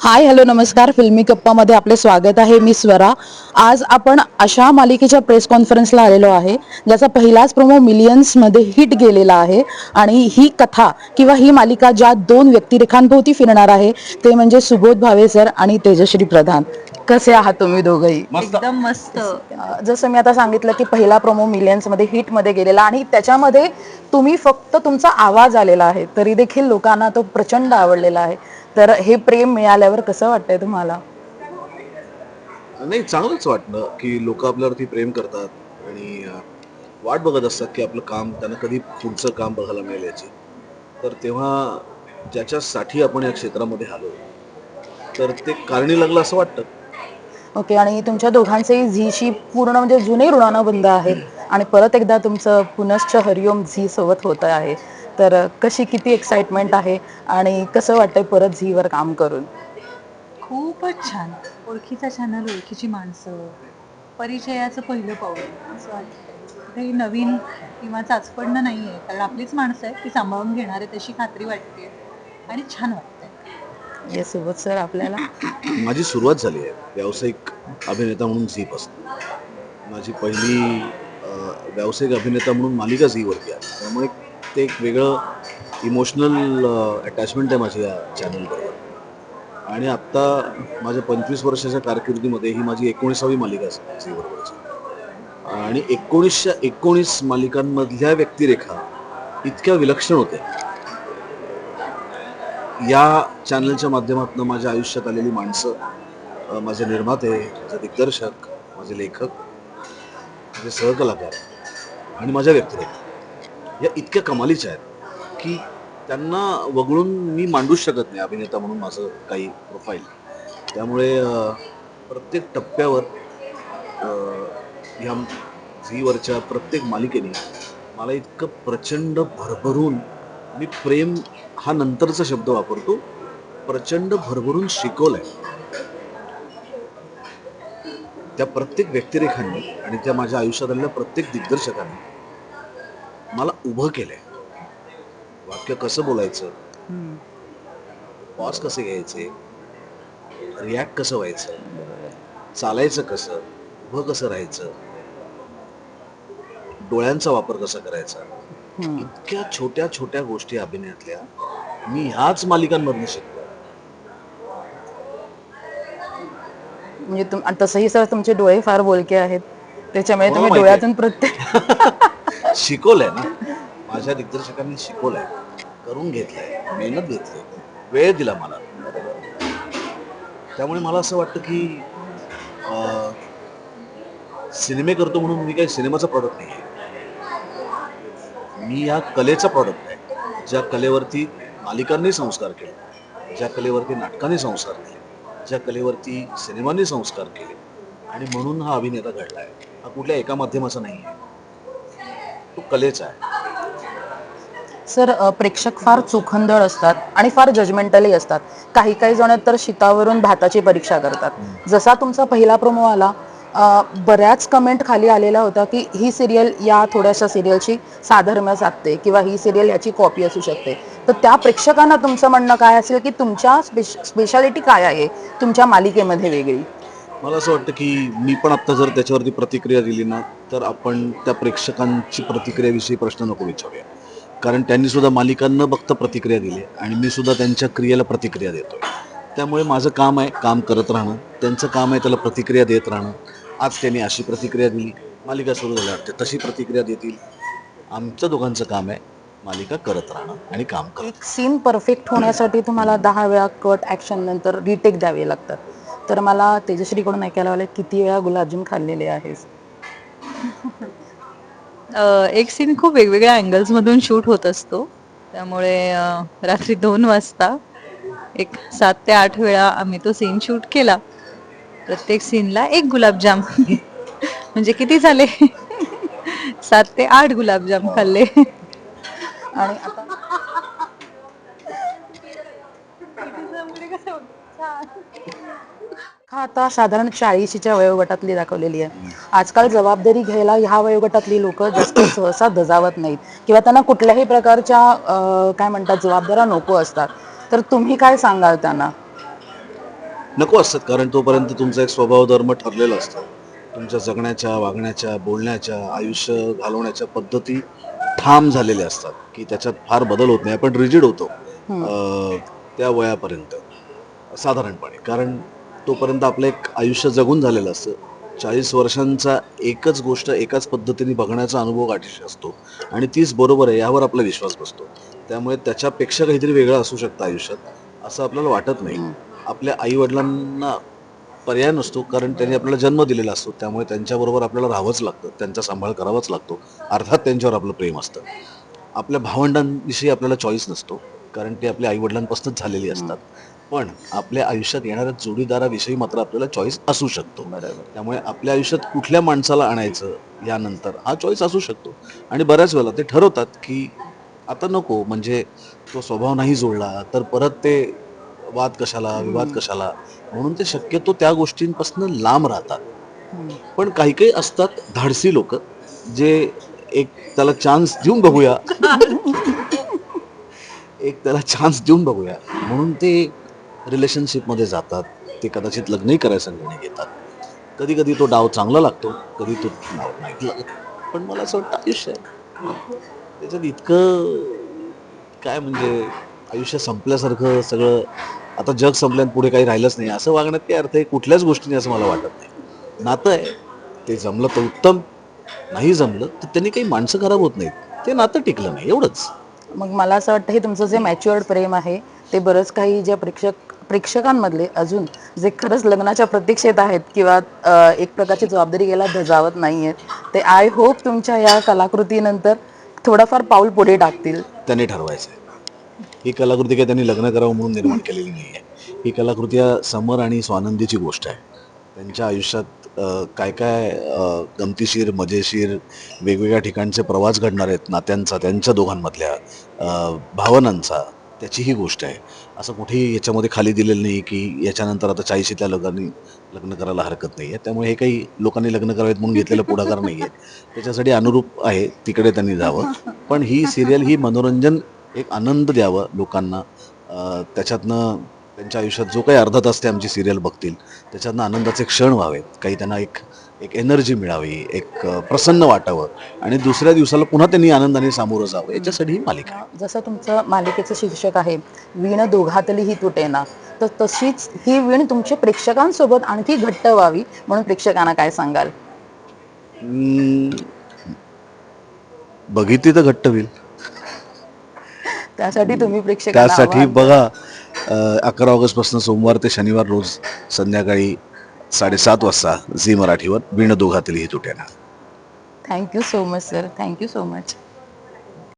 Hi hello नमस्कार. फिल्मी कप्पामध्ये आपले स्वागत आहे. मी स्वरा. आज आपण अशा मालिकेच्या प्रेस कॉन्फरन्सला आलेलो आहे ज्याचा पहिलाच प्रोमो मिलियन्समध्ये हिट गेलेला आहे. आणि ही कथा किंवा ही मालिका ज्या दोन व्यक्तिरेखांभोवती फिरणार आहे ते म्हणजे सुबोध भावे सर आणि तेजश्री प्रधान. कसे आहात तुम्ही दोघंही? एकदम मस्त. जसं मी आता सांगितलं की पहिला प्रोमो मिलियन्समध्ये हिटमध्ये गेलेला आणि त्याच्यामध्ये तुम्ही फक्त तुमचा आवाज आलेला आहे तरी देखील लोकांना तो प्रचंड आवडलेला आहे. तर हे प्रेम मिळाल्यावर कसं वाटतंय तुम्हाला? नाही चांगलंच वाटलं की लोक आपल्यावरती प्रेम करतात आणि वाट बघत असतात की आपलं काम त्यांना कधी पुढचं काम बघायला मिळेल याची. तर तेव्हा ज्याच्यासाठी आपण या क्षेत्रामध्ये आलो तर ते कारणी लागलं असं वाटतं. ओके आणि तुमच्या दोघांचेही झीशी पूर्ण म्हणजे जुने ऋणानुबंध आहेत आणि परत एकदा तुमचं पुनश्च हरिओम झी सोबत होत आहे. तर कशी किती एक्साइटमेंट आहे आणि कसं वाटतंय परत झीवर काम करून? खूपच छान. ओळखीचा चॅनल ओळखीची माणसं. परिचयाचं पहिलं पाऊल. असं वाटतं काही नवीन किंवा चाचपडणं नाही आहे कारण आपलीच माणसं आहेत ती सांभाळून घेणार आहे तशी खात्री वाटते आणि छान वाटतंय. येस सोबत सर आपल्याला? माझी सुरुवात झाली आहे. व्यावसायिक अभिनेता म्हणून झीपासून माझी पहिली व्यावसायिक अभिनेता म्हणून मालिका झीवरती आहे त्यामुळे ते एक वेगळं इमोशनल अटॅचमेंट आहे माझ्या या चॅनलबरोबर आणि आत्ता माझ्या पंचवीस वर्षाच्या कारकिर्दीमध्ये ही माझी एकोणीसावी मालिका असेल बरोबरची आणि एकोणीसशे एकोणीस मालिकांमधल्या व्यक्तिरेखा इतक्या विलक्षण होत्या. या चॅनलच्या माध्यमातून माझ्या आयुष्यात आलेली माणसं माझे निर्माते माझे दिग्दर्शक माझे लेखक माझे सहकलाकार आणि माझ्या व्यक्तिरेखा. या इतक्या कमालीच्या आहेत की त्यांना वगळून मी मांडूच शकत नाही अभिनेता म्हणून माझं काही प्रोफाईल त्यामुळे प्रत्येक टप्प्यावर ह्या झीवरच्या प्रत्येक मालिकेने मला इतकं प्रचंड भरभरून मी प्रेम हा नंतरचा शब्द वापरतो प्रचंड भरभरून शिकवलंय. त्या प्रत्येक व्यक्तिरेखांनी आणि त्या माझ्या आयुष्यात आलेल्या प्रत्येक दिग्दर्शकांनी मला उभं केलंय. वाक्य कसं बोलायचं. पॉज कसे घ्यायचे? रिॲक्ट कसं व्हायचं? चालायचं कसं? उभं कसं राहायचं? डोळ्यांचा वापर कसा करायचा. इतक्या छोट्या छोट्या गोष्टी अभिनयातल्या मी ह्याच मालिकांमधून शिकलो म्हणजे तसंही सर तुमचे डोळे फार बोलके आहेत. त्याच्यामुळे हो, तुम्ही आहे. डोळ्यातून प्रत्येक शिकवलंय ना. माझ्या दिग्दर्शकांनी शिकवलंय. करून घेतलंय. मेहनत घेतली वेळ दिला मला. त्यामुळे मला असं वाटतं की अं, सिनेमे करतो म्हणून मी काही सिनेमाचा प्रॉडक्ट नाही आहे मी या कलेचा प्रॉडक्ट आहे. ज्या कलेवरती मालिकांनी संस्कार केले ज्या कलेवरती नाटकांनी संस्कार केले ज्या कलेवरती सिनेमांनी संस्कार केले. आणि म्हणून हा अभिनेता घडला आहे हा कुठल्या एका माध्यमाचा नाही आहे तो कलेचा आहे. सर प्रेक्षक फार चोखंदळ असतात आणि फार जजमेंटली असतात. काही काही जण तर शितावरून भाताची परीक्षा करतात. जसा तुमचा पहिला प्रोमो आला बऱ्याच कमेंट खाली आलेला होता की ही सिरियल या थोड्याशा सिरियलची साधर्म्य साधते किंवा ही सिरियल याची कॉपी असू शकते. तर त्या प्रेक्षकांना तुमचं म्हणणं काय असेल की तुमच्या स्पेशालिटी काय आहे? तुमच्या मालिकेमध्ये वेगळी. मला असं वाटतं की मी पण आत्ता जर त्याच्यावरती प्रतिक्रिया दिली ना तर आपण त्या प्रेक्षकांची प्रतिक्रियाविषयी प्रश्न नको विचारूया. कारण त्यांनी सुद्धा मालिकांना बघता प्रतिक्रिया दिली आणि मी सुद्धा त्यांच्या क्रियेला प्रतिक्रिया देतो त्यामुळे माझं काम आहे काम करत राहणं त्यांचं काम आहे त्याला प्रतिक्रिया देत राहणं. आज त्यांनी अशी प्रतिक्रिया दिली मालिका सुरू झाल्यावर ते तशी प्रतिक्रिया देतील. आमच्या दोघांचं काम आहे मालिका करत राहणं आणि काम करत एक सीन परफेक्ट होण्यासाठी तुम्हाला दहा वेळा कट ॲक्शन नंतर रिटेक द्यावे लागतात. तर मला तेजश्रीकडून ऐकायला आलं किती वेळा गुलाबजाम खाल्लेले आहेस? एक सीन खूप वेगवेगळ्या अँगल्स मधून शूट होत असतो. त्यामुळे रात्री दोन वाजता एक सात ते आठ वेळा आम्ही तो सीन शूट केला. प्रत्येक सीनला एक गुलाबजाम. म्हणजे किती झाले? सात ते आठ गुलाबजाम खाल्ले. आणि आता हा आता साधारण चाळीशीच्या वयोगटातली दाखवलेली आहे. आजकाल जबाबदारी घ्यायला ह्या वयोगटातली लोक जास्त सहसा दजावत नाहीत. किंवा त्यांना कुठल्याही प्रकारच्या अं, काय म्हणतात जबाबदाऱ्या नको असतात. तर तुम्ही काय सांगाल त्यांना? नको असतात कारण तोपर्यंत तुमचा एक स्वभाव धर्म ठरलेला असतो. तुमच्या जगण्याच्या वागण्याच्या बोलण्याच्या आयुष्य घालवण्याच्या पद्धती ठाम झालेल्या असतात की त्याच्यात फार बदल होत नाही. आपण रिजिड होतो अं, त्या वयापर्यंत. साधारणपणे. कारण तोपर्यंत आपलं एक आयुष्य जगून झालेलं असतं. चाळीस वर्षांचा एकच गोष्ट एकाच पद्धतीने बघण्याचा अनुभव गाठीशी असतो. आणि तीच बरोबर आहे यावर आपला विश्वास बसतो. त्यामुळे त्याच्यापेक्षा काहीतरी वेगळं असू शकतं आयुष्यात असं आपल्याला वाटत नाही. आपल्या आई वडिलांना पर्याय नसतो कारण त्यांनी आपल्याला जन्म दिलेला असतो. त्यामुळे त्यांच्याबरोबर आपल्याला राहावंच लागतं त्यांचा सांभाळ करावाच लागतो. अर्थात त्यांच्यावर आपलं प्रेम असतं. आपल्या भावंडांविषयी आपल्याला चॉईस नसतो कारण ते आपल्या आई वडिलांपासूनच झालेली असतात. पण आपल्या आयुष्यात येणाऱ्या जोडीदाराविषयी मात्र आपल्याला चॉईस असू शकतो. त्यामुळे आपल्या आयुष्यात कुठल्या माणसाला आणायचं यानंतर हा चॉईस असू शकतो. आणि बऱ्याच वेळेला ते ठरवतात की आता नको म्हणजे तो स्वभाव नाही जोडला तर परत ते वाद कशाला विवाद कशाला? म्हणून ते शक्यतो त्या गोष्टींपासून लांब राहतात. पण काही काही असतात धाडसी लोक जे एक त्याला चान्स देऊन बघूया. एक त्याला चान्स देऊन बघूया. म्हणून ते रिलेशनशिपमध्ये जातात ते कदाचित लग्नही करायचा निर्णय घेतात कधी कधी तो डाव चांगला लागतो कधी तो डाव नाही लागत. पण मला असं वाटतं आयुष्य आहे. त्याच्यात इतकं काय म्हणजे आयुष्य संपल्यासारखं सगळं आता जग संपल्यानं पुढे काही राहिलंच नाही. असं वागण्यात काही अर्थ आहे? कुठल्याच गोष्टीने असं मला वाटत नाही. नातं आहे. ते जमलं तर उत्तम. नाही जमलं तर त्यांनी काही माणसं खराब होत नाहीत. ते नातं टिकलं नाही एवढंच. मग मला असं वाटतं हे तुमचं जे मॅच्युअर्ड प्रेम आहे ते बरंच काही जे प्रेक्षक प्रेक्षकांमधले अजून जे खरंच लग्नाच्या प्रतीक्षेत आहेत किंवा एक प्रकारची जबाबदारी गेला धजावत नाही आहेत ते आय होप तुमच्या या कलाकृतीनंतर थोडंफार पाऊल पुढे टाकतील. त्यांनी ठरवायचं आहे ही कलाकृती काय त्यांनी लग्न करावं म्हणून निर्माण केलेली नाही आहे ही कलाकृती समर आणि स्वानंदीची गोष्ट आहे. त्यांच्या आयुष्यात काय काय गमतीशीर मजेशीर वेगवेगळ्या ठिकाणचे प्रवास घडणार आहेत नात्यांचा त्यांच्या दोघांमधल्या भावनांचा त्याचीही गोष्ट आहे. असं कुठेही याच्यामध्ये खाली दिलेलं नाही की याच्यानंतर आता चाळीशीतल्या लोकांनी लग्न करायला हरकत नाही आहे त्यामुळे हे काही लोकांनी लग्न करावेत म्हणून घेतलेलं पुढाकार नाही आहे त्याच्यासाठी अनुरूप आहे तिकडे त्यांनी जावं. पण ही सिरियल ही मनोरंजन एक आनंद द्यावं लोकांना. त्याच्यातनं त्यांच्या आयुष्यात जो काही अर्धा तास ते आमची सिरियल बघतील त्याच्यातनं आनंदाचे क्षण व्हावेत. काही त्यांना एक एक एनर्जी मिळावी एक प्रसन्न वाटावं आणि दुसऱ्या दिवसाला पुन्हा त्यांनी आनंदाने सामोरं जावं याच्यासाठी ही मालिका. जसं तुमचं मालिकेचं शीर्षक आहे वीण दोघातली ही तुटेना तर तशीच ही वीण तुमच्या प्रेक्षकांसोबत आणखी घट्ट व्हावी म्हणून प्रेक्षकांना काय सांगाल? बघितली तर घट्ट होईल. त्यासाठी तुम्ही प्रेक्षकांना त्यासाठी बघा अकरा ऑगस्टपासून सोमवार ते शनिवार रोज संध्याकाळी साडेसात वाजता झी मराठीवर बिण दोघातील ही तुटेना thank you so much sir thank you so much